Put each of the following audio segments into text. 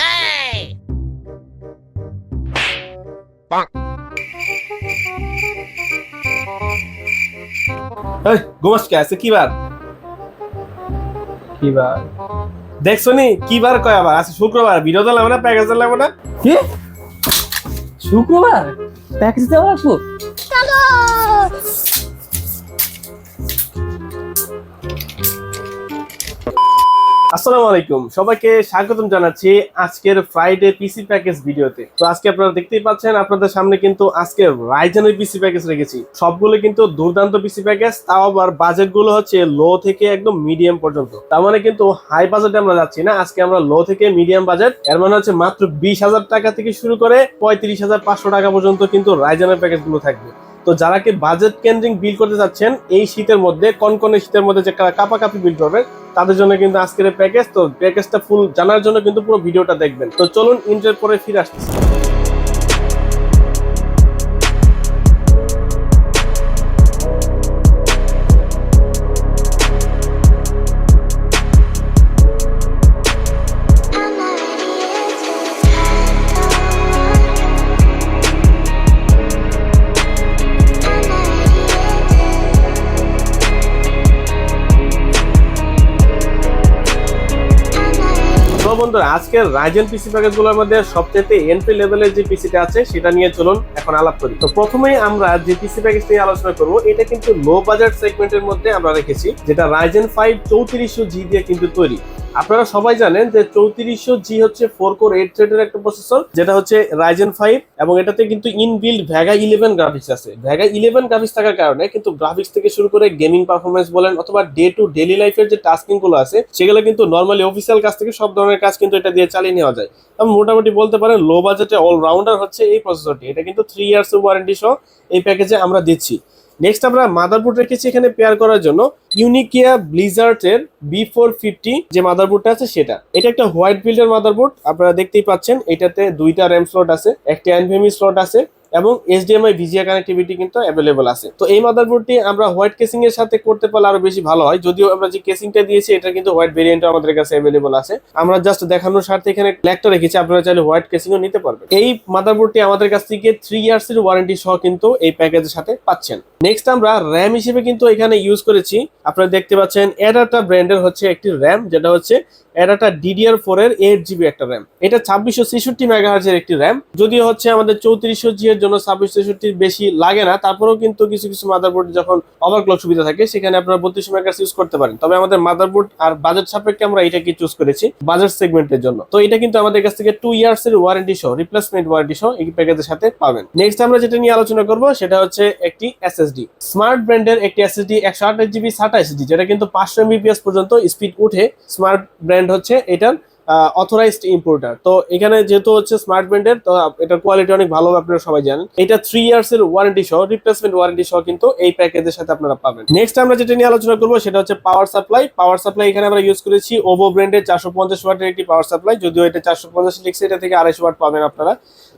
Hey! Bonk. এই গোমাসকে আছে? কি বার? কি বার? দেখছ নি কি বার কয় আবার? আছে শুক্রবার বিরোধ লাগবে না প্যাকেজ লাগবে না? কি? শুক্রবার? প্যাকেজ দেওয়া লাগবে? আসসালামু আলাইকুম। সবাইকে স্বাগতম জানাচ্ছি আজকের ফ্রাইডে পিসি প্যাকেজ ভিডিওতে। তো আজকে আপনারা দেখতেই পাচ্ছেন, আপনাদের সামনে কিন্তু আজকে রাইজেনের পিসি প্যাকেজ রেখেছি। সবগুলো কিন্তু দুর্দান্ত পিসি প্যাকেজ তাও আবার বাজেটগুলো হচ্ছে লো থেকে একদম মিডিয়াম পর্যন্ত। তার মানে কিন্তু হাই বাজেটে আমরা যাচ্ছি না, আজকে আমরা লো থেকে মিডিয়াম বাজেট এর মানে হচ্ছে মাত্র বিশ হাজার টাকা থেকে শুরু করে পঁয়ত্রিশ হাজার পাঁচশো টাকা পর্যন্ত কিন্তু রাইজেনের প্যাকেজগুলো থাকবে। তো যারা কি বাজেট কেন্দ্রিক বিল করতে যাচ্ছেন, এই শীতের মধ্যে, কনকনে শীতের মধ্যে যে কাপাকাপি বিল করবেন তাদের জন্য কিন্তু আজকের প্যাকেজ তো প্যাকেজটা ফুল জানার জন্য কিন্তু পুরো ভিডিওটা দেখবেন। তো চলুন ইন্টার পরে ফিরে আসতেছি। বন্ধুরা, আজকের রাইজেন পিসি প্যাকেজগুলোর মধ্যে সবচেয়ে এন্ট্রি লেভেলের যে পিসিটা আছে, সেটা নিয়ে চলুন এখন আলাপ করি। তো প্রথমে আমরা যে পিসি প্যাকেজ নিয়ে আলোচনা করব, এটা কিন্তু লো বাজেট সেগমেন্টের মধ্যে আমরা রেখেছি, যেটা রাইজেন ফাইভ চৌত্রিশশো জি দিয়ে কিন্তু তৈরি। আপনারা সবাই জানেন যে চৌত্রিশশো জি হচ্ছে ফোর কোর এইট থ্রেডের একটা প্রসেসর যেটা হচ্ছে রাইজেন ফাইভ এবং এটাতে কিন্তু ইনবিল্ড ভ্যাগা ইলেভেন গ্রাফিক্স আছে। ভ্যাগা ইলেভেন গ্রাফিক্স থাকার কারণে কিন্তু গ্রাফিক্স থেকে শুরু করে গেমিং পারফরমেন্স বলেন, অথবা ডে টু ডেলি লাইফের যে টাস্কিংগুলো আছে, সেগুলো কিন্তু নর্মালি অফিসিয়াল কাজ থেকে সব ধরনের কাজ কিন্তু এটা দিয়ে চালিয়ে নেওয়া যায়। এবং মোটামুটি বলতে পারেন লো বাজেটে অলরাউন্ডার হচ্ছে এই প্রসেসরটি এটা কিন্তু থ্রি ইয়ার্স ওয়ারেন্টি সহ এই প্যাকেজে আমরা দিচ্ছি। নেক্সট আমরা মাদারবোর্ড রেখেছি এখানে পেয়ার করার জন্য ইউনিকিয়া ব্লিজার্টের বি ফোর ফিফটি যে মাদারবোর্ডটা আছে সেটা। এটা একটা হোয়াইট বিল্ডের মাদারবোর্ড আপনারা দেখতেই পাচ্ছেন। এটাতে দুইটা র্যাম স্লট আছে, একটা এনভিএমি স্লট আছে এবং এইচডিএমআই ভিজিয়া কানেক্টিভিটি কিন্তু অ্যাভেলেবল আছে। তো এই মাদারবোর্ডটি আমরা হোয়াইট কেসিং এর সাথে করতে পারলে আরও বেশি ভালো হয়। যদিও আমরা যে কেসিংটা দিয়েছি, এটা কিন্তু হোয়াইট ভেরিয়েন্ট আমাদের কাছে অ্যাভেলেবল আছে। আমরা জাস্ট দেখানোর স্বার্থে এখানে ব্ল্যাকটা রেখেছি, আপনারা চাইলে হোয়াইট কেসিংও নিতে পারবেন। এই মাদারবোর্ডটি আমাদের কাছ থেকে থ্রি ইয়ার্স এর ওয়ারেন্টি সহ কিন্তু এই প্যাকেজের সাথে পাচ্ছেন। নেক্সট আমরা র্যাম হিসেবে কিন্তু এখানে ইউজ করেছি। আপনারা দেখতে পাচ্ছেন এডাটা ব্র্যান্ডের হচ্ছে একটি র্যাম যেটা হচ্ছে এডাটা ডিডিআর ফোর এর এইট জিবি একটা র্যাম এটা ছাব্বিশশো ছেষট্টি মেগাহার্জের একটি র্যাম যদিও হচ্ছে আমাদের চৌত্রিশশো জি এর জন্য ছাব্বিশ ছেষট্টির বেশি লাগে না, তারপরেও কিন্তু কিছু কিছু মাদারবোর্ড যখন ওভারক্লক সুবিধা থাকে, সেখানে আপনারা বত্রিশ মেগাহার্জ ইউজ করতে পারেন। তবে আমাদের মাদারবোর্ড আর বাজেট সাপেক্ষে আমরা এটাকে চুজ করেছি বাজেট সেগমেন্টের জন্য। তো এটা কিন্তু আমাদের কাছ থেকে টু ইয়ার্স এর ওয়ারেন্টি সহ রিপ্লেসমেন্ট ওয়ারেন্টি সহ এই প্যাকেজের সাথে পাবেন। নেক্সট আমরা যেটা নিয়ে আলোচনা করব, সেটা হচ্ছে একটি এসএসডি স্মার্ট ব্র্যান্ডের একটি এসএসডি একশো আঠাশ জিবি সাটা এসএসডি যেটা কিন্তু পাঁচশো এমবিপিএস পর্যন্ত স্পিড উঠে স্মার্ট ব্র্যান্ড হচ্ছে এটার অথরাইজড ইম্পোর্টার তো এখানে যেহেতু হচ্ছে স্মার্ট ব্র্যান্ডের তো এটার কোয়ালিটি অনেক ভালো, আপনারা সবাই জানেন। এটা থ্রি ইয়ার্স এর ওয়ারেন্টি সহ রিপ্লেসমেন্ট ওয়ারেন্টি সহ কিন্তু এই প্যাকেজের সাথে আপনারা পাবেন। নেক্সট আমরা যেটা নিয়ে আলোচনা করব, সেটা হচ্ছে পাওয়ার সাপ্লাই পাওয়ার সাপ্লাই এখানে আমরা ইউজ করেছি ওভো ব্র্যান্ডের চারশো পঞ্চাশ ওয়াটের একটি পাওয়ার সাপ্লাই যদিও এটা চারশো পঞ্চাশ লিখছে, এটা থেকে আড়াইশো ওয়াট পাবেন আপনারা।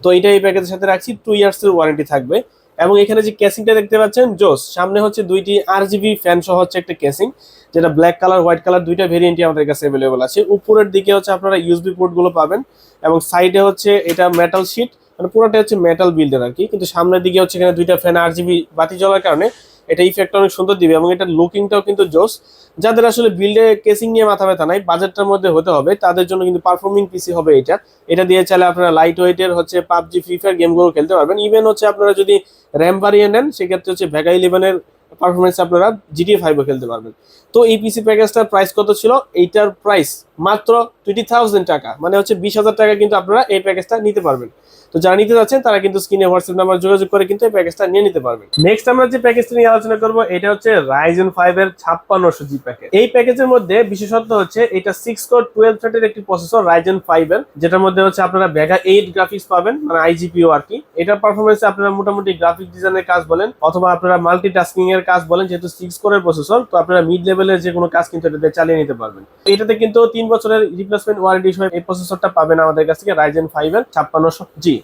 তো এটা এই প্যাকেজের সাথে রাখছি টু ইয়ার্স এর ওয়ারেন্টি থাকবে। এবং এখানে যে কেসিংটা দেখতে পাচ্ছেন, জোস, সামনে হচ্ছে দুইটি আর জিবি ফ্যান সহ হচ্ছে একটা কেসিং যেটা ব্ল্যাক কালার হোয়াইট কালার দুইটা ভেরিয়েন্টই আমাদের কাছে অ্যাভেলেবল আছে। উপরের দিকে হচ্ছে আপনারা ইউসবি পোর্টগুলো পাবেন এবং সাইডে হচ্ছে এটা মেটাল শিট মানে পুরোটা হচ্ছে মেটাল বিল্ডার আর কি। কিন্তু সামনের দিকে হচ্ছে এখানে দুইটা ফ্যান আর জিবি বাতি জ্বলার কারণে এটা ইফেক্ট অনেক সুন্দর দিবে এবং এটার লুকিংটাও কিন্তু জোস। যাদের আসলে বিল্ডে কেসিং নিয়ে মাথা ব্যথা নাই বাজেটটার মধ্যে হতে হবে, তাদের জন্য কিন্তু পারফর্মিং পিসি হবে এটা। এটা দিয়ে চাইলে আপনারা লাইট ওয়েটের হচ্ছে পাবজি ফ্রি ফায়ার গেমগুলো খেলতে পারবেন। ইভেন হচ্ছে আপনারা যদি র্যাম বাড়িয়ে নেন, সেক্ষেত্রে হচ্ছে ভেগা ইলেভেনের পারফরমেন্স আপনারা জিটিএ ফাইভও খেলতে পারবেন। তো এই পিসি প্যাকেজটার প্রাইস কত ছিল? এইটার প্রাইস মাত্র টোয়েন্টি থাউজেন্ড টাকা। মানে হচ্ছে বিশ হাজার টাকা কিন্তু আপনারা এই প্যাকেজটা নিতে পারবেন। তো যারা নিতে যাচ্ছেন, তারা কিন্তু স্ক্রিনে হোয়াটসঅ্যাপ নাম্বার যোগাযোগ করে কিন্তু এই প্যাকেজটা নিয়ে নিতে পারবেন। নেক্সট আমরা যে প্যাকেজটা নিয়ে আলোচনা করব, এটা হচ্ছে রাইজেন ফাইভ এর ছাপ্পান্নশো জি প্যাকেজ এই প্যাকেজের মধ্যে বিশেষত্ব হচ্ছে, এটা সিক্স কোর টুয়েলভ থার্টির একটি প্রসেসর রাইজেন ফাইভ এর, যেটার মধ্যে হচ্ছে আপনারা ভেগা এইট গ্রাফিক্স পাবেন মানে আইজিপিও আর কি। এটার পারফরমেন্স আপনারা মোটামুটি গ্রাফিক ডিজাইনের কাজ বলেন, অথবা আপনারা মাল্টি টাস্কিং এর কাজ বলেন, যেহেতু সিক্স কোরের প্রসেসর তো আপনারা মিড লেভেলের যে কোনো কাজ কিন্তু এটাতে চালিয়ে নিতে পারবেন। এটাতে কিন্তু তিন বছরের রিপ্লেসমেন্ট ওয়ারেন্টি সহ এই প্রসেসরটা পাবেন আমাদের কাছ থেকে রাইজেন ফাইভ এর ছাপ্পান্নশো জি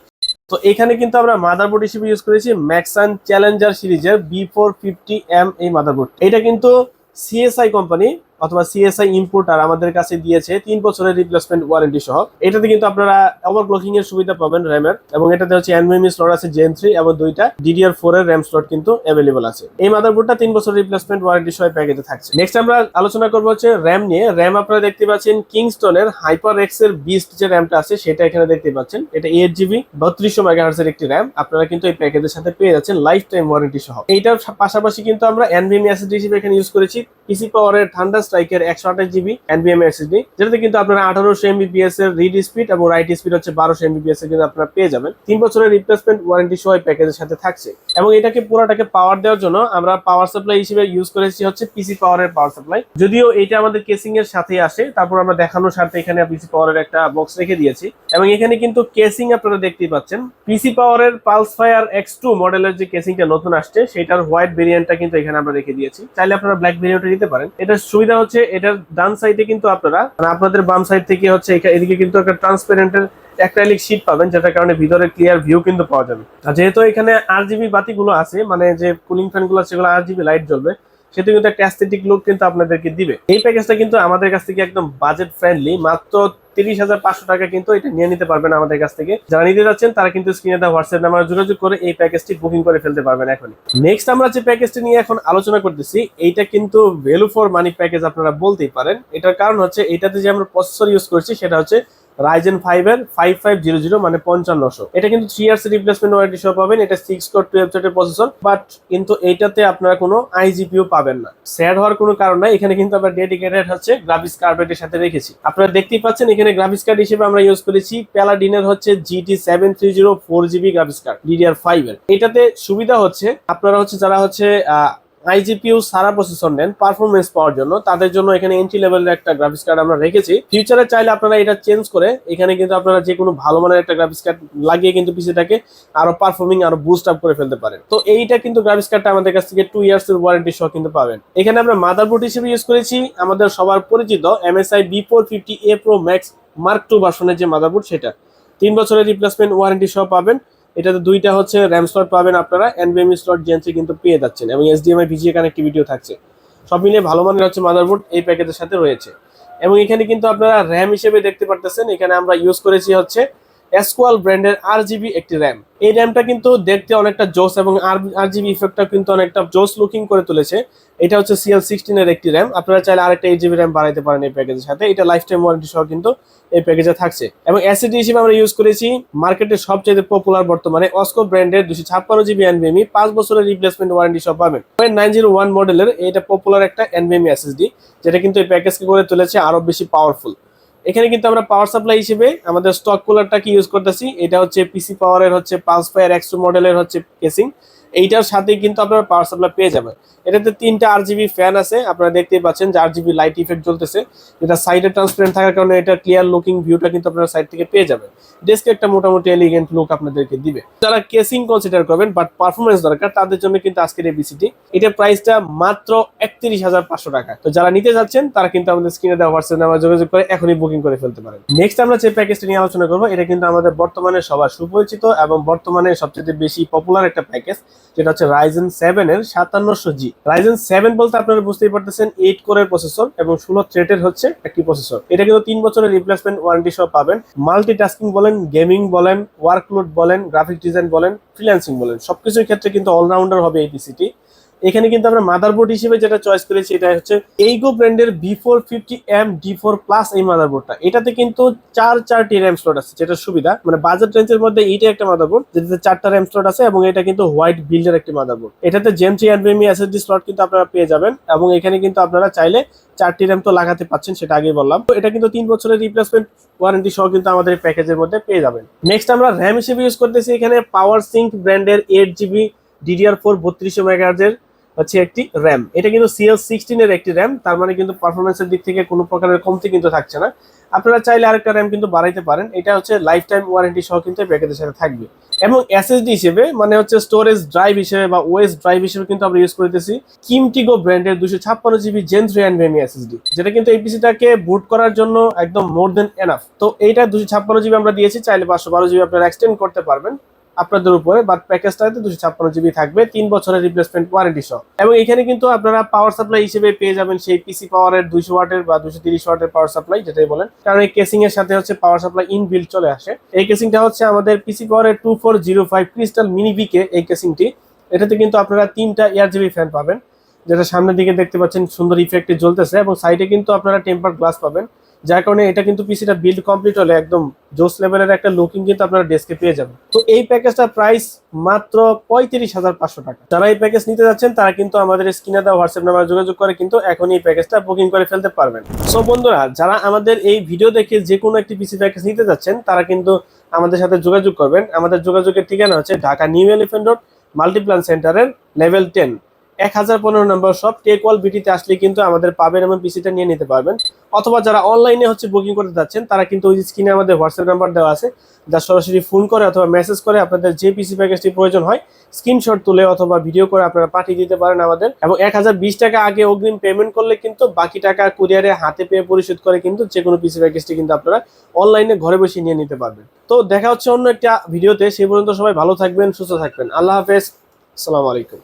তো এখানে কিন্তু আমরা মাদারবোর্ড হিসেবে ইউজ করেছি ম্যাক্সান চ্যালেঞ্জার সিরিজের বি ফোর ফিফটি এম এই মাদারবোর্ড এটা কিন্তু সিএসআই কোম্পানি অথবা সিএসআই ইম্পোর্টার আমাদের কাছে দিয়েছে তিন বছরের রিপ্লেসমেন্ট ওয়ারেন্টি সহ। এটাতে কিন্তু আপনারা ওভার ওভারক্লকিং এর সুবিধা পাবেন র্যামের এবং এটাতে হচ্ছে এনভিএমই স্লট আছে জেন থ্রি এবং দুইটা ডিডিআর ফোর এর র্যাম স্লট কিন্তু অ্যাভেলেবল আছে। এই মাদারবোর্ডটা তিন বছর রিপ্লেসমেন্ট ওয়ারেন্টি সহ প্যাকেজে থাকছে। নেক্সট আমরা আলোচনা করব হচ্ছে র্যাম নিয়ে। র্যাম আপনারা দেখতে পাচ্ছেন কিংস্টনের হাইপার এক্সের বিস্ট যে র্যামটা আছে, সেটা এখানে দেখতে পাচ্ছেন। এটা এইট জিবি বত্রিশশো মেগাহার্স এর একটি র্যাম আপনারা কিন্তু এই প্যাকেজের সাথে পেয়ে যাচ্ছেন লাইফ টাইম ওয়ারেন্টি সহ। এইটার পাশাপাশি কিন্তু আমরা এনভিএম এসএসডি হিসেবে এখানে ইউজ করেছি পিসি পাওয়ারের ঠান্ডা স্ট্রাইকের একশো আঠাশ জিবি এনভিএম এসএসডি যেটাতে কিন্তু আপনারা আঠারোশো এমবিপিএস এর রিড স্পিড এবং রাইট স্পিড হচ্ছে বারোশো এমবিপিএস এর কিন্তু আপনারা পেয়ে যাবেন। তিন বছরের রিপ্লেসমেন্ট ওয়ারেন্টি সহ প্যাকেজের সাথে থাকছে। এবং এটাকে পুরোটাকে পাওয়ার দেওয়ার জন্য আমরা পাওয়ার সাপ্লাই হিসেবে ইউজ করেছি হচ্ছে পিসি পাওয়ারের পাওয়ার সাপ্লাই যদিও এটা আমাদের কেসিং এর সাথে আসে, তারপর আমরা দেখানোর সাথে এখানে পিসি পাওয়ারের একটা বক্স রেখে দিয়েছি। এবং এখানে কিন্তু কেসিং আপনারা দেখতেই পাচ্ছেন। পিসি পাওয়ারের পালস ফায়ার এক্স টু মডেলের যে কেসিংটা নতুন আসছে, সেটার হোয়াইট ভেরিয়েন্টটা কিন্তু এখানে আমরা রেখে দিয়েছি। চাইলে আপনারা ব্ল্যাক ভেরিয়েন্টটা নিতে পারেন। এটার সুবিধা হচ্ছে এটার ডান সাইডে কিন্তু আপনারা মানে আপনাদের বাম সাইড থেকে হচ্ছে এদিকে কিন্তু একটা ট্রান্সপারেন্টের অ্যাক্রাইলিক শীট পাবেন, যেটার কারণে ভিতরে ক্লিয়ার ভিউ কিন্তু পাওয়া যাবে। আর যেহেতু এখানে আর জিবি বাতিগুলো আছে মানে যে কুলিং ফ্যানগুলো সেগুলো আর জিবি লাইট জ্বলবে সেটা কিন্তু একটা অ্যাস্থেটিক লুক কিন্তু আপনাদেরকে দিবে। এই প্যাকেজটা কিন্তু আমাদের কাছ থেকে একদম বাজেট ফ্রেন্ডলি মাত্র তিরিশ হাজার পাঁচশো টাকা কিন্তু এটা নিয়ে নিতে পারবেন আমাদের কাছ থেকে। যারা নিতে যাচ্ছেন, তারা কিন্তু স্ক্রিনে দেওয়া হোয়াটসঅ্যাপ নাম্বার যোগাযোগ করে এই প্যাকেজটি বুকিং করে ফেলতে পারবেন এখন নেক্সট আমরা যে প্যাকেজটি নিয়ে এখন আলোচনা করতেছি, এইটা কিন্তু ভ্যালু ফর মানি প্যাকেজ আপনারা বলতেই পারেন। এটার কারণ হচ্ছে এটাতে যে আমরা প্রসেসর ইউজ করছি, সেটা হচ্ছে রাইজেন ফাইভ এর ফাইভ ফাইভ জিরো জিরো মানে পঞ্চান্নশো। এটা কিন্তু থ্রি ইয়ার্স রিপ্লেসমেন্ট ওয়ারেন্টি সহ পাবেন। এটা সিক্স কোর টুয়েলভ সেটের প্রসেসর বাট কিন্তু এইটাতে আপনারা কোনো আইজিপিও পাবেন না। স্যাড হওয়ার কোনো কারণ নাই। এখানে কিন্তু আমরা ডেডিকেটেড হচ্ছে গ্রাফিক্স কার্ডের সাথে রেখেছি। আপনারা দেখতেই পাচ্ছেন, এখানে গ্রাফিক্স কার্ড হিসেবে আমরা ইউজ করেছি প্যালাডিনের হচ্ছে GT seven three zero four GB graphics card DDR five এর। এটাতে সুবিধা হচ্ছে, আপনারা হচ্ছে, যারা হচ্ছে আইজিপিউ সারা প্রসেসর নেন পারফরমেন্স পাওয়ার জন্য। তাদের জন্য এখানে এন্ট্রি লেভেলের একটা গ্রাফিক্স কার্ড আমরা রেখেছি। ফিউচারে চাইলে আপনারা এটা চেঞ্জ করে, এখানে কিন্তু আপনারা যে কোনো ভালো মানের একটা গ্রাফিক্স কার্ড লাগিয়ে কিন্তু পিসিটাকে আরও পারফর্মিং আরও বুস্ট আপ করে ফেলতে পারেন। তো এইটা কিন্তু গ্রাফিক্স কার্ডটা আমাদের কাছ থেকে টু ইয়ার্স এর ওয়ারেন্টি সহ কিন্তু পাবেন। এখানে আমরা মাদারবোর্ড হিসেবে ইউজ করেছি। আমাদের সবার পরিচিত MSI B four fifty A pro max mark two ভার্সনের যে মাদারবোর্ড সেটা। তিন বছরের রিপ্লেসমেন্ট ওয়ারেন্টি সহ পাবেন। এটাতে দুইটা হচ্ছে র্যাম স্লট পাবেন আপনারা এনভিএমই স্লট জেন্সি কিন্তু পেয়ে যাচ্ছেন, এবং এসডিএমআই ভিজিএ কানেক্টিভিটিও থাকছে। সব মিলিয়ে ভালো মানের হচ্ছে মাদারবোর্ড এই প্যাকেজের সাথে রয়েছে। এবং এখানে কিন্তু আপনারা র্যাম হিসেবে দেখতে পারতেছেন, এখানে আমরা ইউজ করেছি হচ্ছে এসকোয়াল ব্র্যান্ডের আর জিবি একটি র্যাম এই র্যামটা কিন্তু দেখতে অনেকটা জোস এবং আর জিবি ইফেক্টটা কিন্তু অনেকটা জোস লুকিং করে তুলেছে। এটা হচ্ছে সিএল সিক্সটিনের একটি র্যাম আপনারা চাইলে আরেকটা এইট জিবি র্যাম বাড়াইতে পারেন এই প্যাকেজের সাথে। এটা লাইফ টাইম ওয়ারেন্টি সহ কিন্তু এই প্যাকেজে থাকছে। এবং অ্যাসিডি হিসেবে আমরা ইউজ করেছি মার্কেটের সবচেয়ে পপুলার বর্তমানে অস্কো ব্র্যান্ডের দুশো ছাপ্পান্ন জিবি এনভিএমই পাঁচ বছরের রিপ্লেসমেন্ট ওয়ারেন্টি সহ পাবেন। নাইন জিরো ওয়ান মডেলের এটা পপুলার একটা এনভিএমই এসএসডি যেটা কিন্তু এই প্যাকেজকে করে তুলেছে আরও বেশি পাওয়ারফুল এখানে কিন্তু আমরা পাওয়ার সাপ্লাই হিসেবে আমাদের স্টক কুলারটা কি ইউজ করতেছি? এটা হচ্ছে পিসি পাওয়ারের হচ্ছে পালস ফায়ার এক্সট্রো মডেলের হচ্ছে কেসিং এইটার সাথে কিন্তু আপনারা পাওয়ার সাপ্লাই পেয়ে যাবেন। এটাতে তিনটা আর জিবি ফ্যান আছে, আপনারা দেখতেই পাচ্ছেন যে আর জিবি লাইট ইফেক্ট জ্বলতেছে যেটা সাইডে ট্রান্সপারেন্ট থাকার কারণে এটা ক্লিয়ার লুকিং ভিউটা কিন্তু আপনারা সাইড থেকে পেয়ে যাবেন। ডেস্কে একটা মোটামুটি এলিগেন্ট লুক আপনাদেরকে দিবে। যারা কেসিং কনসিডার করবেন বাট পারফরমেন্স দরকার, তাদের জন্য কিন্তু আজকের এই বিসিটি এটার প্রাইসটা মাত্র একত্রিশ হাজার পাঁচশো টাকা। তো যারা নিতে যাচ্ছেন, তারা কিন্তু আমাদের স্ক্রিনে দেওয়া হোয়াটসঅ্যাপ নাম্বার যোগাযোগ করে এখনই বুকিং করে ফেলতে পারেন। নেক্সট আমরা যে প্যাকেজটা নিয়ে আলোচনা করব, এটা কিন্তু আমাদের বর্তমানে সবার সুপরিচিত এবং বর্তমানে সবচেয়ে বেশি পপুলার একটা প্যাকেজ যেটা হচ্ছে রাইজেন সেভেন এর সাতান্নশো জি রাইজেন সেভেন বলতে আপনারা বুঝতেই পারতেছেন এইট কোরের প্রসেসর এবং ষোলো থ্রেটের হচ্ছে একটি প্রসেসর এটা কিন্তু তিন বছরের রিপ্লেসমেন্ট ওয়ারেন্টি সহ পাবেন। মাল্টি টাস্কিং বলেন গেমিং বলেন ওয়ার্কলোড বলেন গ্রাফিক ডিজাইন বলেন ফ্রিল্যান্সিং বলেন। সবকিছুর ক্ষেত্রে কিন্তু অলরাউন্ডার হবে এই পিসিটি এখানে কিন্তু আমরা মাদারবোর্ড হিসেবে যেটা চয়েস করেছি এটা হচ্ছে এইগো ব্র্যান্ডের B four fifty M D four plus এই মাদারবোর্ডটা এটাতে কিন্তু চার চারটি র্যাম স্লট আছে, যেটা সুবিধা। মানে বাজেট রেঞ্জের মধ্যে এইটা একটা মাদারবোর্ড যেটাতে চারটা র্যাম স্লট আছে এবং এটা কিন্তু হোয়াইট বিল্ডের একটি মাদারবোর্ড এটাতে gen three NVMe SSD slot কিন্তু আপনারা পেয়ে যাবেন এবং এখানে কিন্তু আপনারা চাইলে চারটি র্যাম তো লাগাতে পাচ্ছেন, সেটা আগেই বললাম। তো এটা কিন্তু তিন বছরের রিপ্লেসমেন্ট ওয়ারেন্টি সহ কিন্তু আমাদের প্যাকেজের মধ্যে পেয়ে যাবেন। নেক্সট আমরা র্যাম হিসেবে ইউজ করতেছি এখানে পাওয়ার সিঙ্ক ব্র্যান্ডের এইট জিবি ডিডিআর ফোর বত্রিশশো মেগাহার্জের হচ্ছে একটি র্যাম। এটা কিন্তু সিএল সিক্সটিনের একটি র্যাম, তার মানে কিন্তু পারফরমেন্সের দিক থেকে কোনো প্রকারের কমতি কিন্তু থাকছে না। আপনারা চাইলে আরেকটা র্যাম কিন্তু বাড়াইতে পারেন। এটা হচ্ছে লাইফ টাইম ওয়ারেন্টি সহ কিন্তু প্যাকেজের সাথে থাকবে। এবং এসএসডি হিসেবে মানে হচ্ছে স্টোরেজ ড্রাইভ হিসেবে বা ওএস ড্রাইভ হিসেবে কিন্তু আমরা ইউজ করতেছি কিমটিগো ব্র্যান্ডের দুশো ছাপ্পান্ন GB gen three NVMe SSD যেটা কিন্তু এই পিসিটাকে বুট করার জন্য একদম মোর দেন এনাফ তো এইটা দুশো ছাপ্পান্ন জিবি আমরা দিয়েছি, চাইলে পাঁচশো বারো জিবি আপনারা এক্সটেন্ড করতে পারবেন। আপনাদের উপরে বাট প্যাকেজটাতে দুশো ছাপ্পান্ন জিবি থাকবে, তিন বছরের রিপ্লেসমেন্ট ওয়ারেন্টি সহ। এবং এখানে কিন্তু আপনারা পাওয়ার সাপ্লাই হিসেবে পেয়ে যাবেন সেই পিসি পাওয়ারের দুইশো ওয়াটের বা দুশো তিরিশ ওয়াটের পাওয়ার সাপ্লাই যেটাই বলেন। কারণ এই কেসিং এর সাথে হচ্ছে পাওয়ার সাপ্লাই ইনবিল্ট চলে আসে। এই কেসিংটা হচ্ছে আমাদের পিসি পাওয়ারের two four zero five crystal mini BK এই কেসিংটি এটাতে কিন্তু আপনারা তিনটা এয়ার জিবি ফ্যান পাবেন, যেটা সামনের দিকে দেখতে পাচ্ছেন, সুন্দর ইফেক্টে জ্বলতেছে এবং সাইডে কিন্তু আপনারা টেম্পার গ্লাস পাবেন। যার কারণে এটা কিন্তু পিসিটা বিল্ড কমপ্লিট হলে একদম জোস লেভেলের একটা লুকিং কিন্তু আপনারা ডেস্কে পেয়ে যাবেন। তো এই প্যাকেজটার প্রাইস মাত্র পঁয়ত্রিশ হাজার পাঁচশো টাকা। যারা এই প্যাকেজ নিতে যাচ্ছেন, তারা কিন্তু আমাদের স্ক্রিনে দেওয়া হোয়াটসঅ্যাপ নাম্বার যোগাযোগ করে কিন্তু এখন এই প্যাকেজটা বুকিং করে ফেলতে পারবেন। সো বন্ধুরা, যারা আমাদের এই ভিডিও দেখে যে কোনো একটি পিসি প্যাকেজ নিতে যাচ্ছেন, তারা কিন্তু আমাদের সাথে যোগাযোগ করবেন। আমাদের যোগাযোগের ঠিকানা হচ্ছে Dhaka new elephant road, Multiplan সেন্টারের লেভেল টেন এক হাজার পনেরো নম্বর সব টেক ওয়াল বিটিতে আসলে কিন্তু আমাদের পাবেন এবং পিসিটা নিয়ে নিতে পারবেন। অথবা যারা অনলাইনে হচ্ছে বুকিং করতে যাচ্ছেন, তারা কিন্তু ওই স্ক্রিনে আমাদের হোয়াটসঅ্যাপ নাম্বার দেওয়া আছে, যা সরাসরি ফোন করে অথবা মেসেজ করে আপনাদের যে পিসি প্যাকেজটি প্রয়োজন হয় স্ক্রিনশট তুলে অথবা ভিডিও করে আপনারা পাঠিয়ে দিতে পারেন আমাদের। এবং এক হাজার বিশ টাকা আগে অগ্রিম পেমেন্ট করলে কিন্তু বাকি টাকা কুরিয়ারে হাতে পেয়ে পরিশোধ করে কিন্তু যে কোনো পিসি প্যাকেজটি কিন্তু আপনারা অনলাইনে ঘরে বসে নিয়ে নিতে পারবেন। তো দেখা হচ্ছে অন্য একটা ভিডিওতে সেই পর্যন্ত সবাই ভালো থাকবেন, সুস্থ থাকবেন। আল্লাহ হাফেজ। আসসালামু আলাইকুম।